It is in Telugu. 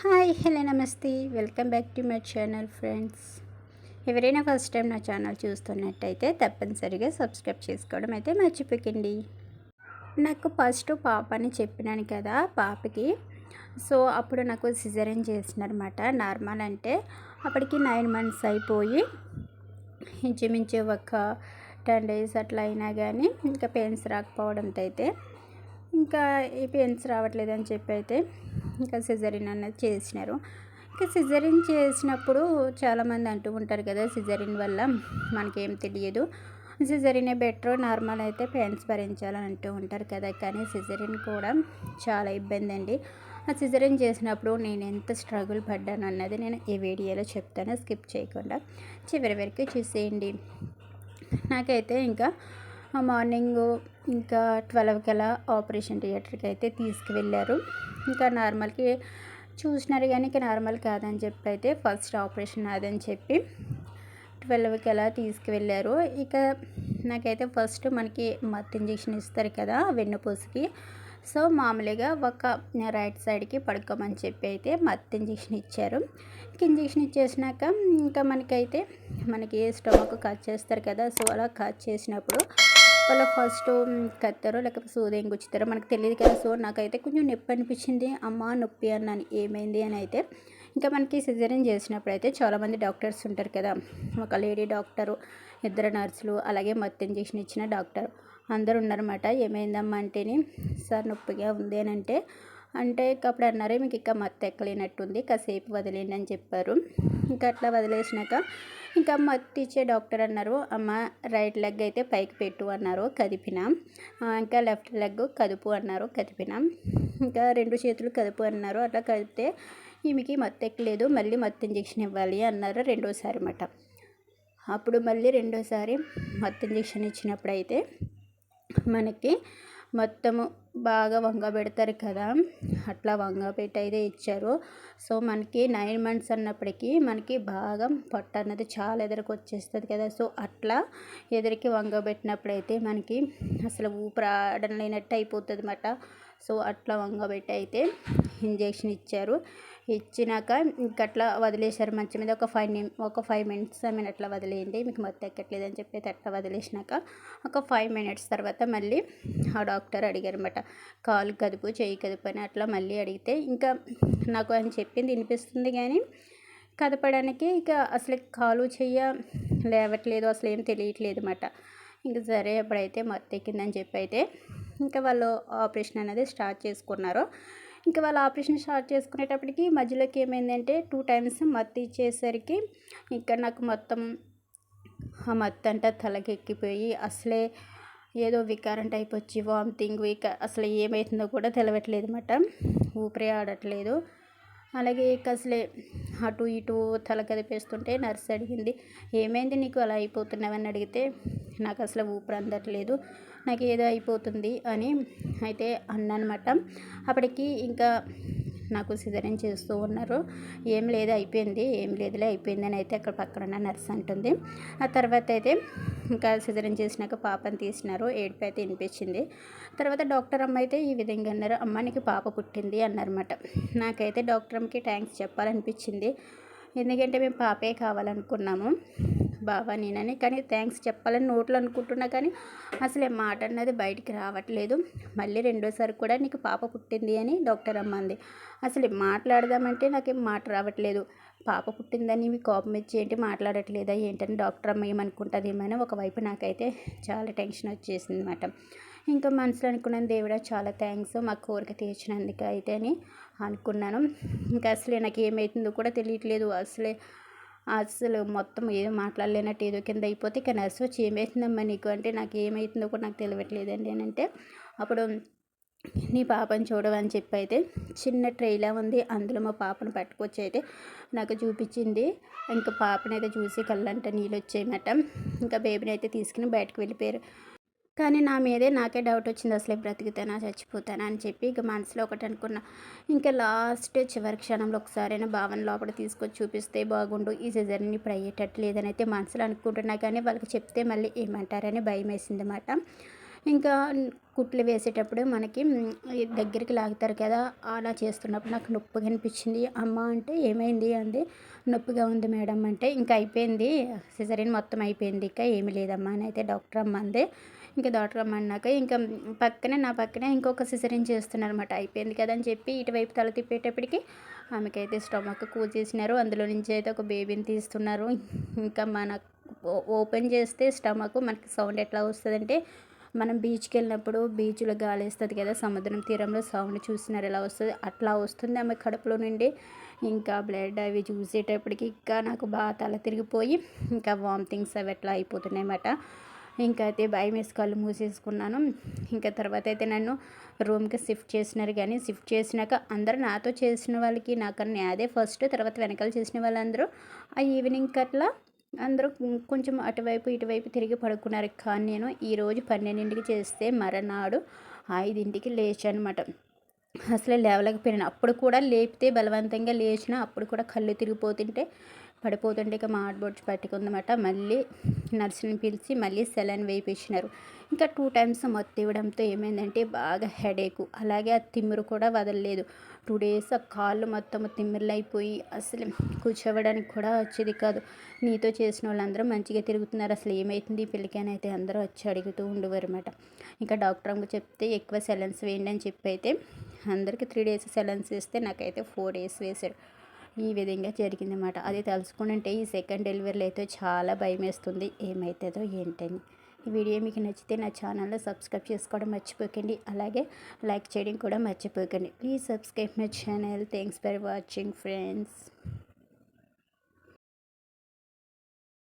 హాయ్ హలో నమస్తే. Welcome back to my channel friends. ఎవరైనా ఫస్ట్ టైం నా ఛానల్ చూస్తున్నట్టయితే తప్పనిసరిగా సబ్స్క్రైబ్ చేసుకోవడం అయితే మర్చిపోకండి. నాకు ఫస్ట్ పాప అని చెప్పినాను కదా పాపకి. సో అప్పుడు నాకు సిజరన్ చేసినారనమాట నార్మల్ అంటే అప్పటికి నైన్ మంత్స్ అయిపోయి ఇంచుమించు ఒక టెన్ డేస్ అట్లా అయినా కానీ ఇంకా పెయిన్స్ రాకపోవడంతో అయితే ఇంకా ఈ పెయిన్స్ రావట్లేదు అని చెప్పి అయితే ఇంకా సిజరిన్ అనేది చేసినారు. ఇంకా సిజరిన్ చేసినప్పుడు చాలామంది అంటూ ఉంటారు కదా సిజరిన్ వల్ల మనకేం తెలియదు. సిజరినే బెటర్ నార్మల్ అయితే పెయిన్స్ భరించాలని అంటూ ఉంటారు కదా కానీ సిజరిన్ కూడా చాలా ఇబ్బంది అండి. ఆ సిజరిన్ చేసినప్పుడు నేను ఎంత స్ట్రగుల్ పడ్డాను అన్నది నేను ఈ వీడియోలో చెప్తాను స్కిప్ చేయకుండా చివరి వరకు చూసేయండి. నాకైతే ఇంకా మార్నింగ్ ఇంకా ట్వెల్వ్కి అలా ఆపరేషన్ థియేటర్కి అయితే తీసుకువెళ్ళారు. ఇంకా నార్మల్కి చూసినారు కానీ ఇంకా నార్మల్ కాదని చెప్పి అయితే ఫస్ట్ ఆపరేషన్ అదని చెప్పి ట్వెల్వ్కి అలా తీసుకువెళ్ళారు. ఇక నాకైతే ఫస్ట్ మనకి మత్ ఇంజెక్షన్ ఇస్తారు కదా వెన్నుపూసకి. సో మామూలుగా ఒక రైట్ సైడ్కి పడుకోమని చెప్పి అయితే మత్ ఇంజెక్షన్ ఇచ్చారు. ఇంజెక్షన్ ఇచ్చేసినాక ఇంకా మనకైతే మనకి స్టమక్ కట్ చేస్తారు కదా సో అలా కట్ చేసినప్పుడు వాళ్ళు ఫస్ట్ కత్తారో లేకపోతే సూది ఏం గుచ్చుతారో మనకు తెలియదు కదా. సో నాకైతే కొంచెం నొప్పి అనిపించింది. అమ్మ నొప్పి అన్నాను. ఏమైంది అని అయితే ఇంకా మనకి సిజరీన్ చేసినప్పుడు అయితే చాలామంది డాక్టర్స్ ఉంటారు కదా. ఒక లేడీ డాక్టరు ఇద్దరు నర్సులు అలాగే మత్తు ఇంజెక్షన్ ఇచ్చిన డాక్టర్ అందరు ఉన్నారన్నమాట. ఏమైందమ్మా అంటేని సార్ నొప్పిగా ఉంది అని అంటే అంటే అప్పుడు అన్నారు మీకు ఇంకా మత్తు ఎక్కలేనట్టుంది కాసేపు వదిలేండి అని చెప్పారు. ఇంకా అట్లా వదిలేసినాక ఇంకా మత్తు ఇచ్చే డాక్టర్ అన్నారు అమ్మ రైట్ లెగ్ అయితే పైకి పెట్టు అన్నారు కదిపినాం. ఇంకా లెఫ్ట్ లెగ్ కదుపు అన్నారు కదిపినాం. ఇంకా రెండు చేతులు కదుపు అన్నారు అట్లా కదిపితే ఈమెకి మత్తు ఎక్కలేదు మళ్ళీ మత్తు ఇంజెక్షన్ ఇవ్వాలి అన్నారు రెండోసారి అన్నమాట. అప్పుడు మళ్ళీ రెండోసారి మత్తు ఇంజెక్షన్ ఇచ్చినప్పుడు అయితే మనకి మొత్తము బాగా వంగ పెడతారు కదా అట్లా వంగ పెట్టి అయితే ఇచ్చారు. సో మనకి నైన్ మంత్స్ అన్నప్పటికీ మనకి బాగా పొట్ట అన్నది చాలా ఎదురుకు వచ్చేస్తుంది కదా. సో అట్లా ఎదురికి వంగ పెట్టినప్పుడైతే మనకి అసలు ఊపిరాడడం లేనట్టు అయిపోతుంది అన్నమాట సో అట్లా వంగబెట్టి అయితే ఇంజెక్షన్ ఇచ్చారు. ఇచ్చినాక ఇంకట్లా వదిలేశారు మంచి మీద. ఒక ఫైవ్ ఒక ఫైవ్ మినిట్స్ ఐ అట్లా వదిలేయండి మీకు మొత్తం ఎక్కట్లేదు అని చెప్పి అట్లా వదిలేసినాక ఒక ఫైవ్ మినిట్స్ తర్వాత మళ్ళీ ఆ డాక్టర్ అడిగారు అనమాట కాలు కదుపు చేయి కదుపు అని అట్లా మళ్ళీ అడిగితే ఇంకా నాకు అని చెప్పింది వినిపిస్తుంది కానీ కదపడానికి ఇక అసలు కాలు చెయ్య లేవట్లేదు అసలు ఏం తెలియట్లేదు అనమాట ఇంకా సరే అప్పుడైతే మొత్తం ఎక్కిందని చెప్పి అయితే ఇంకా వాళ్ళు ఆపరేషన్ అనేది స్టార్ట్ చేసుకున్నారు. ఇంకా వాళ్ళు ఆపరేషన్ స్టార్ట్ చేసుకునేటప్పటికి మధ్యలోకి ఏమైందంటే టూ టైమ్స్ మత్తు ఇచ్చేసరికి ఇక్కడ నాకు మొత్తం ఆ మత్తు అంతా తలకెక్కిపోయి అసలే ఏదో వికారం టైప్ వచ్చి వామిటింగ్ విక అసలు ఏమవుతుందో కూడా తెలవట్లేదు అనమాట ఊపిరి ఆడట్లేదు. అలాగే అసలే అటు ఇటు తల కదిపేస్తుంటే నర్స్ అడిగింది ఏమైంది నీకు అలా అయిపోతున్నావని అడిగితే నాకు అసలు ఊపిరి అందట్లేదు నాకు ఏదో అయిపోతుంది అని అయితే అన్నమాట అప్పటికి ఇంకా నాకు సిజరిన్ చేస్తూ ఉన్నారు. ఏం లేదు అయిపోయింది. ఏం లేదులే అయిపోయింది అని అయితే అక్కడ పక్కన ఉన్న నర్స్ అంటుంది. ఆ తర్వాత అయితే ఇంకా సిజరిన్ చేసినాక పాపని తీసినారు. ఏడుపు అయితే వినిపించింది. తర్వాత డాక్టర్ అమ్మ అయితే ఈ విధంగా అన్నారు. అమ్మ నీకు పాప పుట్టింది అన్నారన్నమాట. నాకైతే డాక్టర్ అమ్మకి థ్యాంక్స్ చెప్పాలనిపించింది. ఎందుకంటే మేము పాపే కావాలనుకున్నాము. బాబా నేనని. కానీ థ్యాంక్స్ చెప్పాలని నోట్లో అనుకుంటున్నా కానీ అసలు మాట అన్నది బయటికి రావట్లేదు. మళ్ళీ రెండోసారి కూడా నీకు పాప పుట్టింది అని డాక్టర్ అమ్మంది. అసలు మాట్లాడదామంటే నాకేం మాట రావట్లేదు. పాప పుట్టిందని మీ కోపం ఇచ్చి ఏంటి మాట్లాడట్లేదా ఏంటని డాక్టర్ అమ్మ ఏమనుకుంటుంది ఏమైనా ఒకవైపు నాకైతే చాలా టెన్షన్ వచ్చేసింది అనమాట ఇంకా మనసులో అనుకున్నాను దేవుడా చాలా థ్యాంక్స్ మా కోరిక తీర్చినందుకు అయితే అని అనుకున్నాను. ఇంకా అసలే నాకు ఏమవుతుందో కూడా తెలియట్లేదు. అసలే అసలు మొత్తం ఏదో మాట్లాడలేనట్టు ఏదో కింద అయిపోతే ఇక నర్స్ వచ్చి ఏమవుతుందమ్మా నీకు అంటే నాకు ఏమవుతుందో కూడా నాకు తెలియట్లేదండి అని అంటే అప్పుడు నీ పాపని చూడవని చెప్పి అయితే చిన్న ట్రైలా ఉంది. అందులో మా పాపను పట్టుకొచ్చి అయితే నాకు చూపించింది. ఇంకా పాపనైతే చూసి కళ్ళంట నీళ్ళు వచ్చాయన్నమాట. ఇంకా బేబీని అయితే తీసుకుని బయటకు వెళ్ళిపోయారు. కానీ నా మీదే నాకే డౌట్ వచ్చింది. అసలు బ్రతుకుతానా చచ్చిపోతానా అని చెప్పి ఇక మనసులో ఒకటి అనుకున్నా. ఇంకా లాస్ట్ చివరి క్షణంలో ఒకసారైనా భావన లోపల తీసుకొచ్చి చూపిస్తే బాగుండు. ఈ సీజన్ ఇప్పుడు అయ్యేటట్టు లేదని అయితే మనసులో అనుకుంటున్నా. కానీ వాళ్ళకి చెప్తే మళ్ళీ ఏమంటారని భయం వేసింది అన్నమాట. ఇంకా కుట్లు వేసేటప్పుడు మనకి దగ్గరికి లాగుతారు కదా అలా చేస్తున్నప్పుడు నాకు నొప్పిగా అనిపించింది. అమ్మ అంటే ఏమైంది అంది. నొప్పిగా ఉంది మేడం అంటే ఇంకా అయిపోయింది సిజరీన్ మొత్తం అయిపోయింది ఇంకా ఏమీ లేదమ్మా అని అయితే డాక్టర్ అమ్మ అంది ఇంకా డాక్టర్ అమ్మ అన్నాక ఇంకా పక్కనే నా పక్కనే ఇంకొక సిజరీన్ చేస్తున్నారు అనమాట అయిపోయింది కదా అని చెప్పి ఇటువైపు తల తిప్పేటప్పటికి ఆమెకైతే స్టమక్ కూల్ చేసినారు. అందులో నుంచి అయితే ఒక బేబీని తీస్తున్నారు. ఇంకా మన ఓ- ఓపెన్ చేస్తే స్టమక్ మనకి సౌండ్ ఎట్లా వస్తుందంటే మనం బీచ్కి వెళ్ళినప్పుడు బీచ్లో గాలి వేస్తుంది కదా సముద్రం తీరంలో సౌండ్ చూసినారు ఎలా వస్తుంది అట్లా వస్తుంది ఆమె కడుపులో నుండి. ఇంకా బ్లడ్ అవి చూసేటప్పటికి ఇంకా నాకు బాగా తల తిరిగిపోయి ఇంకా వామిటింగ్స్ అవి ఎట్లా అయిపోతున్నాయి అన్నమాట ఇంకా అయితే భయం వేసి కళ్ళు మూసేసుకున్నాను. ఇంకా తర్వాత అయితే నన్ను రూమ్కి షిఫ్ట్ చేసినారు కానీ షిఫ్ట్ చేసినాక అందరూ నాతో చేసిన వాళ్ళకి నాకన్నా అదే ఫస్ట్ తర్వాత వెనకాల చేసిన వాళ్ళందరూ ఆ ఈవినింగ్ అట్లా అందరూ కొంచెం అటువైపు ఇటువైపు తిరిగి పడుకున్నారు. కానీ నేను ఈరోజు పన్నెండింటికి చేస్తే మరనాడు ఐదింటికి లేచాను అనమాట అసలు లేవలేకపోయాను అప్పుడు కూడా లేపితే బలవంతంగా లేచిన అప్పుడు కూడా కళ్ళు తిరిగిపోతుంటే పడిపోతుంటే ఇక మా ఆడబొడ్చి పట్టుకుందన్నమాట మళ్ళీ నర్సుని పిలిచి మళ్ళీ సెలైన్ వేయించినారు ఇంకా టూ టైమ్స్ మొత్తం ఇవ్వడంతో ఏమైందంటే బాగా హెడేక్. అలాగే ఆ తిమ్మిరు కూడా వదలలేదు. టూ డేస్ ఆ కాళ్ళు మొత్తం తిమ్మిర్లు అయిపోయి అసలు కూర్చోవడానికి కూడా వచ్చేది కాదు. నీతో చేసిన వాళ్ళందరూ మంచిగా తిరుగుతున్నారు. అసలు ఏమవుతుంది ఈ పిల్లకి అని అయితే అందరూ వచ్చి అడుగుతూ ఉండేవారు అనమాట ఇంకా డాక్టర్ అమ్మ చెప్తే ఎక్కువ సెలన్స్ వేయండి అని చెప్పి అయితే అందరికీ త్రీ డేస్ సెలన్స్ వేస్తే నాకైతే ఫోర్ డేస్ వేశారు. ఈ విధంగా జరిగిందన్నమాట. అది తలుచుకుంటే ఈ సెకండ్ డెలివరీలో అయితే చాలా భయం వేస్తుంది ఏమవుతుందో ఏంటని. ఈ వీడియో మీకు నచ్చితే నా ఛానల్లో సబ్స్క్రైబ్ చేసుకోవడం మర్చిపోకండి. అలాగే లైక్ చేయడం కూడా మర్చిపోకండి. Please subscribe my channel thanks for watching friends